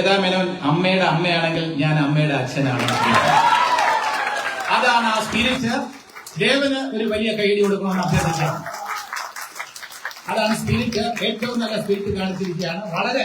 വേദാമേനോൻ അമ്മയുടെ അമ്മയാണെങ്കിൽ ഞാൻ അമ്മയുടെ അച്ഛനാണ്. അതാണ് ആ സ്പിരിറ്റ് ദേവന് ഒരു വലിയ കൈയടി കൊടുക്കണമെന്ന് അഭ്യർത്ഥിക്കാം. അതാണ് സ്പിരിറ്റ് ഏറ്റവും നല്ല സ്പിരിറ്റ് കാണിച്ചിരിക്കുകയാണ്. വളരെ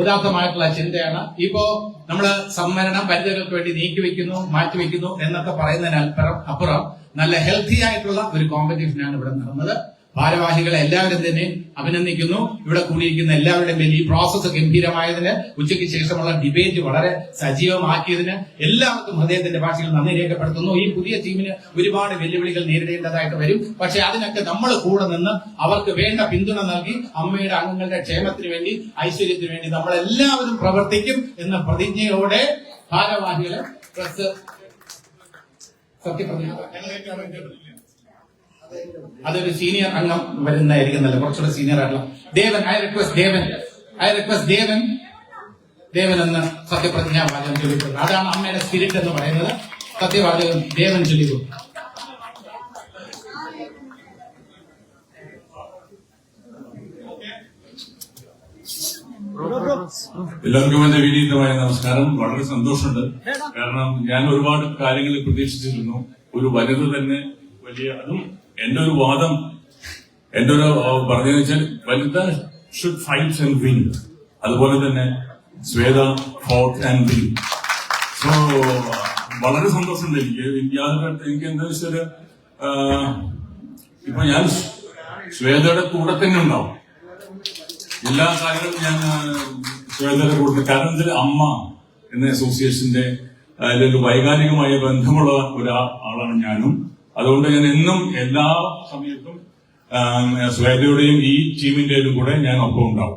ഉദാത്തമായിട്ടുള്ള ചിന്തയാണ്. ഇപ്പോ നമ്മൾ സംവരണം പരിധികൾക്ക് വേണ്ടി നീക്കി വെക്കുന്നു മാറ്റിവെക്കുന്നു എന്നൊക്കെ പറയുന്നതിന് അപ്പുറം അപ്പുറം നല്ല ഹെൽത്തി ആയിട്ടുള്ള ഒരു കോമ്പറ്റീഷനാണ് ഇവിടെ നടന്നത്. ഭാരവാഹികളെ എല്ലാവരും തന്നെ അഭിനന്ദിക്കുന്നു. ഇവിടെ കൂടിയിരിക്കുന്ന എല്ലാവരുടെയും പേരിൽ ഈ പ്രോസസ്സ് ഗംഭീരമായതിന് ഉച്ചയ്ക്ക് ശേഷമുള്ള ഡിബേറ്റ് വളരെ സജീവമാക്കിയതിന് എല്ലാവർക്കും ഹൃദയത്തിന്റെ ഭാഷയിൽ നന്ദി രേഖപ്പെടുത്തുന്നു. ഈ പുതിയ ടീമിന് ഒരുപാട് വെല്ലുവിളികൾ നേരിടേണ്ടതായിട്ട് വരും. പക്ഷെ അതിനൊക്കെ നമ്മൾ കൂടെ നിന്ന് അവർക്ക് വേണ്ട പിന്തുണ നൽകി അമ്മയുടെ അംഗങ്ങളുടെ ക്ഷേമത്തിന് വേണ്ടി ഐശ്വര്യത്തിന് വേണ്ടി നമ്മൾ എല്ലാവരും പ്രവർത്തിക്കും എന്ന പ്രതിജ്ഞയോടെ ഭാരവാഹികളെ പ്രസ് സത്യപ്രതിജ്ഞ അതൊരു സീനിയർ അംഗം വരുന്നതായിരിക്കും നല്ല കുറച്ചുകൂടെ സീനിയർ ആയിട്ടുള്ള. Devan I request Devan. I request Devan. Devan എന്ന് സത്യപ്രതിജ്ഞ വാചകം അതാണ് അമ്മയുടെ സ്പിരിറ്റ് എന്ന് പറയുന്നത്. സത്യവാചകം ദേവൻ ചൊല്ലിക്കൊടുക്കുക എല്ലാവർക്കും എന്റെ വിനീതമായ നമസ്കാരം. വളരെ സന്തോഷമുണ്ട്. കാരണം ഞാൻ ഒരുപാട് കാര്യങ്ങൾ പ്രതീക്ഷിച്ചിരുന്നു. ഒരു വനിത തന്നെ വലിയ അതും എന്റെ ഒരു വാദം എന്റെ ഒരു പറഞ്ഞു വെച്ചാൽ Vanitha should fight and win അതുപോലെ തന്നെ Shwetha fought and win so വളരെ സന്തോഷമുണ്ട് എനിക്ക്. യാതൊരു എനിക്ക് എന്താ വെച്ചാൽ ഇപ്പൊ ഞാൻ ശ്വേതയുടെ കൂടെ തന്നെ ഉണ്ടാവും. എല്ലാ കാര്യങ്ങളും ഞാൻ ശ്വേതയുടെ കൂടെ കാരണം എന്താ അമ്മ എന്ന അസോസിയേഷന്റെ അതിലൊരു വൈകാരികമായ ബന്ധമുള്ള ഒരു ആളാണ് ഞാനും. അതുകൊണ്ട് ഞാൻ എന്നും എല്ലാ സമയത്തും സ്വേതയുടെയും ഈ ടീമിന്റെയും കൂടെ ഞാൻ ഒപ്പം ഉണ്ടാവും.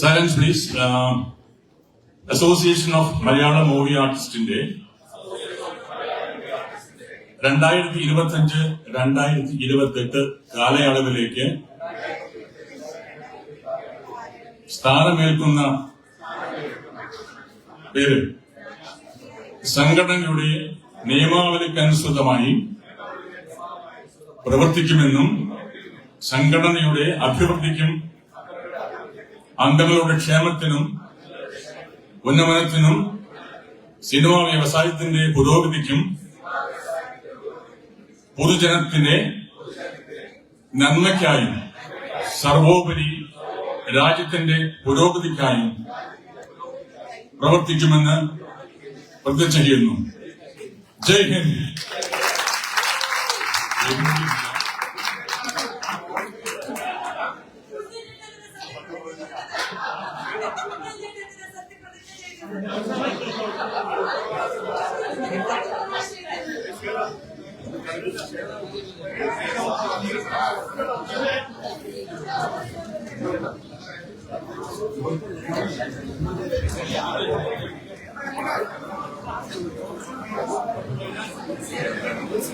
Silence please association of Malayalam movie ആർട്ടിസ്റ്റിന്റെ രണ്ടായിരത്തി ഇരുപത്തി അഞ്ച് രണ്ടായിരത്തി ഇരുപത്തി എട്ട് കാലയളവിലേക്ക് സ്ഥാനമേൽക്കുന്ന പേര് സംഘടനയുടെ നിയമാവലിക്കനുസൃതമായി പ്രവർത്തിക്കുമെന്നും സംഘടനയുടെ അഭിവൃദ്ധിക്കും അംഗങ്ങളുടെ ക്ഷേമത്തിനും ഉന്നമനത്തിനും സിനിമാ വ്യവസായത്തിന്റെ പുരോഗതിക്കും പൊതുജനത്തിന്റെ നന്മയ്ക്കായും സർവോപരി രാജ്യത്തിന്റെ പുരോഗതിക്കായും പ്രവർത്തിക്കുമെന്ന് പ്രതിജ്ഞ ചെയ്യുന്നു. ജയ് ഹിന്ദ്.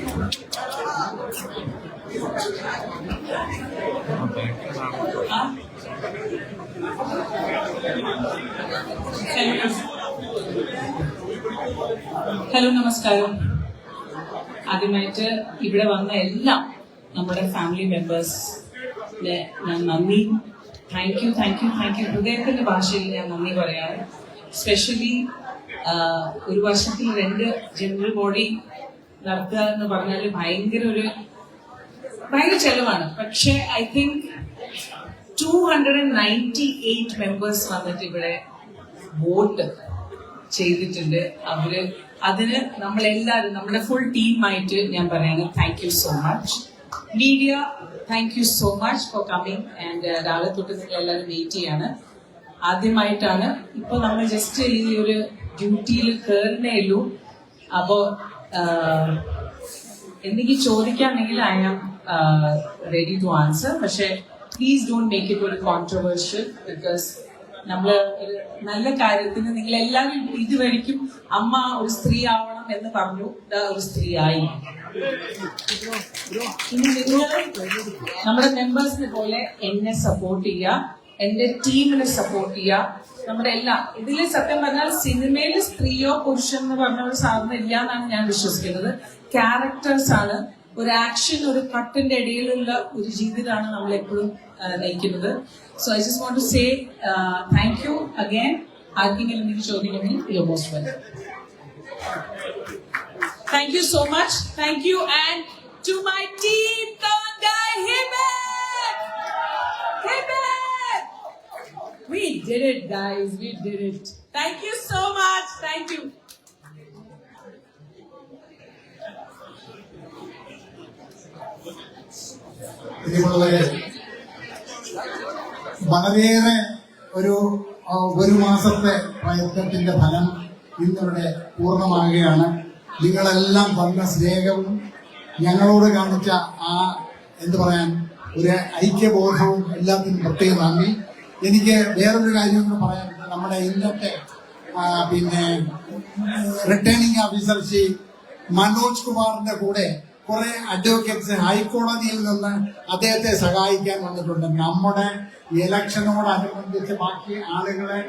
ഹലോ നമസ്കാരം. ആദ്യമായിട്ട് ഇവിടെ വന്ന എല്ലാം നമ്മുടെ ഫാമിലി മെമ്പേഴ്സിന് ഞാൻ നന്ദി. Thank you thank you thank you ഹൃദയത്തിന്റെ ഭാഷയിൽ ഞാൻ നന്ദി പറയാറ്. സ്പെഷ്യലി ഒരു വർഷത്തിൽ രണ്ട് ജനറൽ ബോഡി നടത്തുക എന്ന് പറഞ്ഞാൽ ഭയങ്കര ഒരു ഭയങ്കര ചെലവാണ്. പക്ഷെ I think two hundred and ninety eight members വന്നിട്ട് ഇവിടെ വോട്ട് ചെയ്തിട്ടുണ്ട്. അവർ അതിന് നമ്മളെല്ലാവരും നമ്മുടെ ഫുൾ ടീമായിട്ട് ഞാൻ പറയാണ് thank you so much media thank you so much for coming and രാവിലെ തൊട്ട് നിങ്ങൾ എല്ലാവരും വെയിറ്റ് ചെയ്യാണ്. ആദ്യമായിട്ടാണ്. ഇപ്പൊ നമ്മൾ ജസ്റ്റ് ഈ ഒരു ഡ്യൂട്ടിയിൽ കയറുന്നേ ഉള്ളൂ. അപ്പോ ആഹ്, എന്തെങ്കിലും ചോദിക്കാണെങ്കിൽ I am ready to answer പക്ഷെ പ്ലീസ് ഡോണ്ട് മേക്ക് ഇറ്റ് ഒരു കോൺട്രവേഴ്ഷ്യൽ ബിക്കോസ് നമ്മൾ ഒരു നല്ല കാര്യത്തിന് നിങ്ങൾ എല്ലാവരും ഇതുവരിക്കും അമ്മ ഒരു സ്ത്രീ ആവണം എന്ന് പറഞ്ഞു. ഒരു സ്ത്രീ ആയി നമ്മുടെ മെമ്പേഴ്സിനെ പോലെ എന്നെ സപ്പോർട്ട് ചെയ്യുക. എന്റെ ടീമിനെ സപ്പോർട്ട് ചെയ്യുക നമ്മുടെ എല്ലാ. ഇതിൽ സത്യം പറഞ്ഞാൽ സിനിമയിൽ സ്ത്രീയോ പുരുഷൻ എന്ന് പറഞ്ഞ ഒരു സാധനം ഇല്ല എന്നാണ് ഞാൻ വിശ്വസിക്കുന്നത്. ക്യാരക്ടേഴ്സ് ആണ്. ഒരു ആക്ഷൻ ഒരു കട്ടിന്റെ ഇടയിലുള്ള ഒരു ജീവിതമാണ് നമ്മൾ എപ്പോഴും നയിക്കുന്നത്. So I just want to say thank you again ആർക്കെങ്കിലും എനിക്ക് ചോദിക്കണമെങ്കിൽ you most welcome thank you so much thank you and to my team did it, guys. We did it. Thank you so much. Thank you. വളരെയേറെ ഒരു ഒരു മാസത്തെ പ്രയത്നത്തിന്റെ ഫലം ഇന്നിവിടെ പൂർണമാകുകയാണ് നിങ്ങളെല്ലാം തന്ന സ്നേഹവും ഞങ്ങളോട് കാണിച്ച ആ എന്ത് പറയാൻ ഒരു ഐക്യബോധവും എല്ലാത്തിനും പ്രത്യേക നന്ദി എനിക്ക് വേറൊരു കാര്യം കൂടെ പറയാനുണ്ട്. നമ്മുടെ ഇന്നത്തെ പിന്നെ റിട്ടേണിംഗ് ഓഫീസർ ശ്രീ മനോജ് കുമാറിന്റെ കൂടെ കുറെ അഡ്വക്കേറ്റ്സ് ഹൈക്കോടതിയിൽ നിന്ന് അദ്ദേഹത്തെ സഹായിക്കാൻ വന്നിട്ടുണ്ട്. നമ്മുടെ ഇലക്ഷനോടനുബന്ധിച്ച് ബാക്കി ആളുകളെ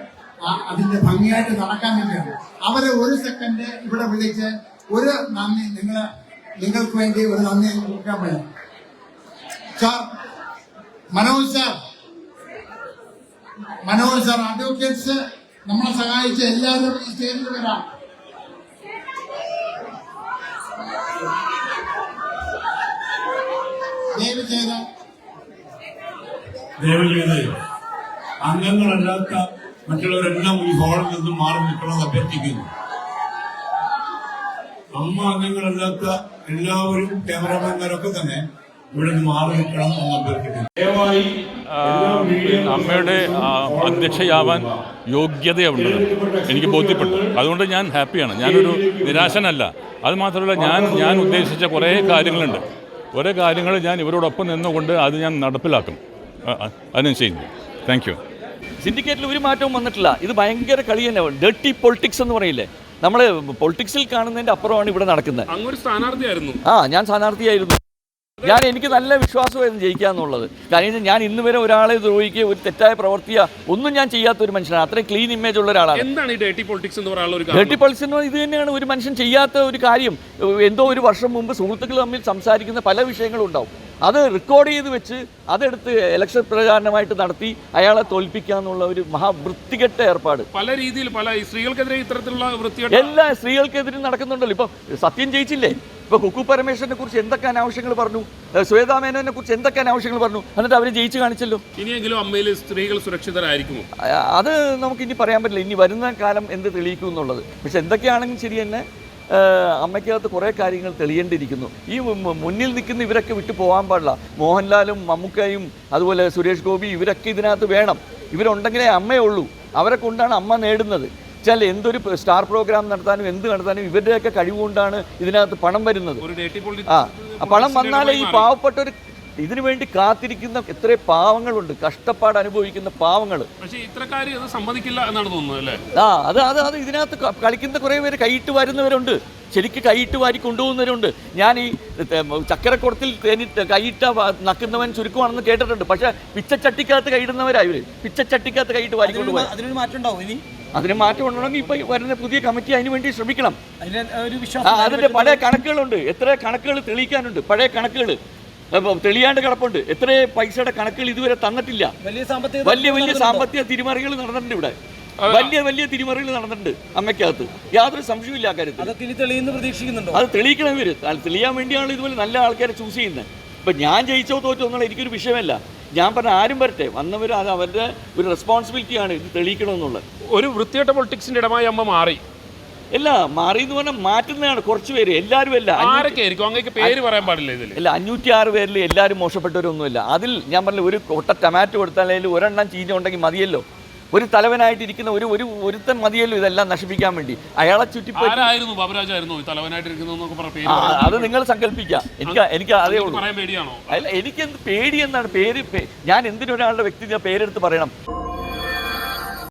അതിന്റെ ഭംഗിയായിട്ട് നടക്കാൻ വേണ്ടിയാണ് അവരെ ഒരു സെക്കൻഡ് ഇവിടെ വിളിച്ച് ഒരു നന്ദി നിങ്ങൾ നിങ്ങൾക്ക് വേണ്ടി ഒരു നന്ദി കൊടുക്കാൻ വേണം sir Manoj sir Manoj sir advocates നമ്മളെ സഹായിച്ച എല്ലാവരും ഈ സ്റ്റേജിൽ വരാം. ദയവ് അംഗങ്ങളല്ലാത്ത മറ്റുള്ളവരെല്ലാം ഈ ഹോളിൽ നിന്നും മാറി നിൽക്കണമെന്ന് അഭ്യർത്ഥിക്കുന്നു. അമ്മ അംഗങ്ങളല്ലാത്ത എല്ലാവരും ക്യാമറമാൻമാരൊക്കെ തന്നെ ഇവിടെ നിന്ന് മാറി നിൽക്കണം എന്ന് അഭ്യർത്ഥിക്കുന്നു. ദയവായി എല്ലാ മീഡിയ അമ്മയുടെ അധ്യക്ഷയാവാൻ യോഗ്യതയുണ്ട്. എനിക്ക് ബോധ്യപ്പെട്ടു. അതുകൊണ്ട് ഞാൻ ഹാപ്പിയാണ്. ഞാനൊരു നിരാശനല്ല. അത് മാത്രമല്ല ഞാൻ ഞാൻ ഉദ്ദേശിച്ച കുറേ കാര്യങ്ങളുണ്ട്. കുറേ കാര്യങ്ങൾ ഞാൻ ഇവരോടൊപ്പം നിന്നുകൊണ്ട് അത് ഞാൻ നടപ്പിലാക്കും. അതിനും ചെയ്യുന്നു. താങ്ക് യു സിൻഡിക്കേറ്റിൽ ഒരു മാറ്റവും വന്നിട്ടില്ല. ഇത് ഭയങ്കര കളി തന്നെ. ഡേർട്ടി പൊളിറ്റിക്സ് എന്ന് പറയില്ലേ? നമ്മൾ പൊളിറ്റിക്സിൽ കാണുന്നതിന്റെ അപ്പുറമാണ് ഇവിടെ നടക്കുന്നത്. അങ്ങൊരു സ്ഥാനാർത്ഥിയായിരുന്നു. ആ ഞാൻ സ്ഥാനാർത്ഥിയായിരുന്നു. ഞാൻ എനിക്ക് നല്ല വിശ്വാസമായിരുന്നു ജയിക്കുക എന്നുള്ളത്. കാരണം ഞാൻ ഇന്ന് വരെ ഒരാളെ ദ്രോഹിക്കുക ഒരു തെറ്റായ പ്രവർത്തിയ ഒന്നും ഞാൻ ചെയ്യാത്ത ഒരു മനുഷ്യനാണ്. അത്രയും ക്ലീൻ ഇമേജ് ഉള്ള ഒരാളാണ്. എന്താണ് ഈ ഡേറ്റി പൊളിറ്റിക്സ് എന്ന് പറയാനുള്ള പൾസ് എന്ന് പറഞ്ഞാൽ ഇത് തന്നെയാണ് ഒരു മനുഷ്യൻ ചെയ്യാത്ത ഒരു കാര്യം. എന്തോ ഒരു വർഷം മുമ്പ് സുഹൃത്തുക്കൾ തമ്മിൽ സംസാരിക്കുന്ന പല വിഷയങ്ങളും ഉണ്ടാവും. അത് റെക്കോർഡ് ചെയ്ത് വെച്ച് അതെടുത്ത് ഇലക്ഷൻ പ്രചാരണമായിട്ട് നടത്തി അയാളെ തോൽപ്പിക്കുക എന്നുള്ള ഒരു മഹാവൃത്തികെട്ട ഏർപ്പാട്. പല രീതിയിൽ പല സ്ത്രീകൾക്കെതിരെ ഇത്തരത്തിലുള്ള എല്ലാ സ്ത്രീകൾക്കെതിരെ നടക്കുന്നുണ്ടല്ലോ. ഇപ്പൊ സത്യം ജയിച്ചില്ലേ? ഇപ്പൊ കുക്കു പരമേശ്വരനെ കുറിച്ച് എന്തൊക്കെ അനാവശ്യങ്ങൾ പറഞ്ഞു? ശ്വേതാ മേനോനെ കുറിച്ച് എന്തൊക്കെ അനാവശ്യങ്ങൾ പറഞ്ഞു? എന്നിട്ട് അവർ ജയിച്ചു കാണിച്ചല്ലോ. ഇനിയെങ്കിലും അമ്മയിൽ സ്ത്രീകൾ സുരക്ഷിതരായിരിക്കും അത് നമുക്ക് ഇനി പറയാൻ പറ്റില്ല. ഇനി വരുന്ന കാലം എന്ത് തെളിയിക്കും എന്നുള്ളത്. പക്ഷെ എന്തൊക്കെയാണെങ്കിലും ശരി തന്നെ അമ്മയ്ക്കകത്ത് കുറേ കാര്യങ്ങൾ തെളിയേണ്ടിയിരിക്കുന്നു. ഈ മുന്നിൽ നിൽക്കുന്ന ഇവരൊക്കെ വിട്ടു പോകാൻ പാടില്ല. മോഹൻലാലും മമ്മൂക്കയും അതുപോലെ സുരേഷ് ഗോപി ഇവരൊക്കെ ഇതിനകത്ത് വേണം. ഇവരുണ്ടെങ്കിലേ അമ്മയേ ഉള്ളൂ. അവരെ കൊണ്ടാണ് അമ്മ നേടുന്നത്. വെച്ചാൽ എന്തൊരു സ്റ്റാർ പ്രോഗ്രാം നടത്താനും എന്ത് നടത്താനും ഇവരുടെയൊക്കെ കഴിവുകൊണ്ടാണ് ഇതിനകത്ത് പണം വരുന്നത്. ആ പണം വന്നാലേ ഈ പാവപ്പെട്ട ഒരു ഇതിനു വേണ്ടി കാത്തിരിക്കുന്ന എത്ര പാവങ്ങളുണ്ട് കഷ്ടപ്പാട് അനുഭവിക്കുന്ന പാവങ്ങൾ പക്ഷേ ഇത്രക്കാര് അത് സമ്മതിക്കില്ല എന്നാണ് തോന്നുന്നത് അല്ലേ? ആ അത് അത് അത് ഇതിനകത്ത് കളിക്കുന്ന കുറേ പേര് കൈയിട്ട് വരുന്നവരുണ്ട്. ശരിക്ക് കൈയിട്ട് വാരി കൊണ്ടുപോകുന്നവരുണ്ട്. ഞാൻ ഈ ചക്കരക്കുടത്തിൽ തേനിട്ട് കൈയിട്ട നക്കുന്നവൻ ചുരുക്കമാണെന്ന് കേട്ടിട്ടുണ്ട്. പക്ഷേ പിച്ചച്ചട്ടിക്കകത്ത് കൈയിടുന്നവരാ ഇവർ. പിച്ചച്ചട്ടിക്കകത്ത് കൈയിട്ട് വാരി കൊണ്ടുപോകും അതിനൊരു മാറ്റം ഉണ്ടാവും ഇനി. അതിന് മാറ്റം ഉണ്ടെങ്കിൽ ഇപ്പൊ വരുന്ന പുതിയ കമ്മിറ്റി അതിന് വേണ്ടി ശ്രമിക്കണം. അതിന്റെ പഴയ കണക്കുകളുണ്ട്. എത്ര കണക്കുകൾ തെളിയിക്കാനുണ്ട്. പഴയ കണക്കുകൾ തെളിയാണ്ട് കിടപ്പുണ്ട്. എത്ര പൈസയുടെ കണക്കുകൾ ഇതുവരെ തന്നിട്ടില്ല. വലിയ സാമ്പത്തിക വലിയ വലിയ സാമ്പത്തിക തിരിമറികൾ നടന്നിട്ടുണ്ട് ഇവിടെ. വലിയ വലിയ തിരിമറികൾ നടന്നിട്ടുണ്ട് അമ്മയ്ക്കകത്ത്. യാതൊരു സംശയമില്ല ആ കാര്യത്തിൽ. അത് തെളിയിക്കണം ഇവർ. തെളിയാൻ വേണ്ടിയാണ് ഇതുപോലെ നല്ല ആൾക്കാരെ ചൂസ് ചെയ്യുന്നത് ഇപ്പൊ ഞാൻ ജയിച്ചോ തോറ്റോ എന്നുള്ള എനിക്കൊരു വിഷയമല്ല. ഞാൻ പറഞ്ഞ ആരും വരട്ടെ. വന്നവർ അത് അവരുടെ ഒരു റെസ്പോൺസിബിലിറ്റിയാണ് ഇത് തെളിയിക്കണമെന്നുള്ളത്. ഒരു വൃത്തികെട്ട പൊളിറ്റിക്സിന്റെ ഇടമായി അമ്മ മാറി. അല്ല മാറി എന്ന് പറഞ്ഞാൽ മാറ്റുന്നതാണ് കുറച്ച് പേര് എല്ലാവരും അല്ല. അങ്ങേക്ക് പേര് പറയാൻ പാടില്ല ഇതിൽ അല്ല അഞ്ഞൂറ്റി ആറ് പേരിൽ എല്ലാവരും മോശപ്പെട്ടവരൊന്നുമില്ല. അതിൽ ഞാൻ പറഞ്ഞ ഒരു കൊട്ട ടൊമാറ്റോ കൊടുത്താലും ഒരെണ്ണം ചീഞ്ഞ ഉണ്ടെങ്കിൽ മതിയല്ലോ. ഒരു തലവനായിട്ടിരിക്കുന്ന ഒരു ഒരു ഒരുത്തൻ മതിയല്ലോ ഇതെല്ലാം നശിപ്പിക്കാൻ വേണ്ടി. അയാളെ ചുറ്റിപ്പറ്റി ആരായിരുന്നു ബാബുരാജായിരുന്നു ഈ തലവനായിട്ടിരിക്കുന്നതെന്നൊക്കെ പറഞ്ഞ പേര് അത് നിങ്ങൾ സങ്കല്പിക്കാം എനിക്ക് എനിക്ക് അതേ ഉള്ളൂ. അല്ല എനിക്ക് എന്ത് പേടി എന്നാണ്? പേര് ഞാൻ എന്തിനൊരാളുടെ വ്യക്തി പേരെടുത്ത് പറയണം?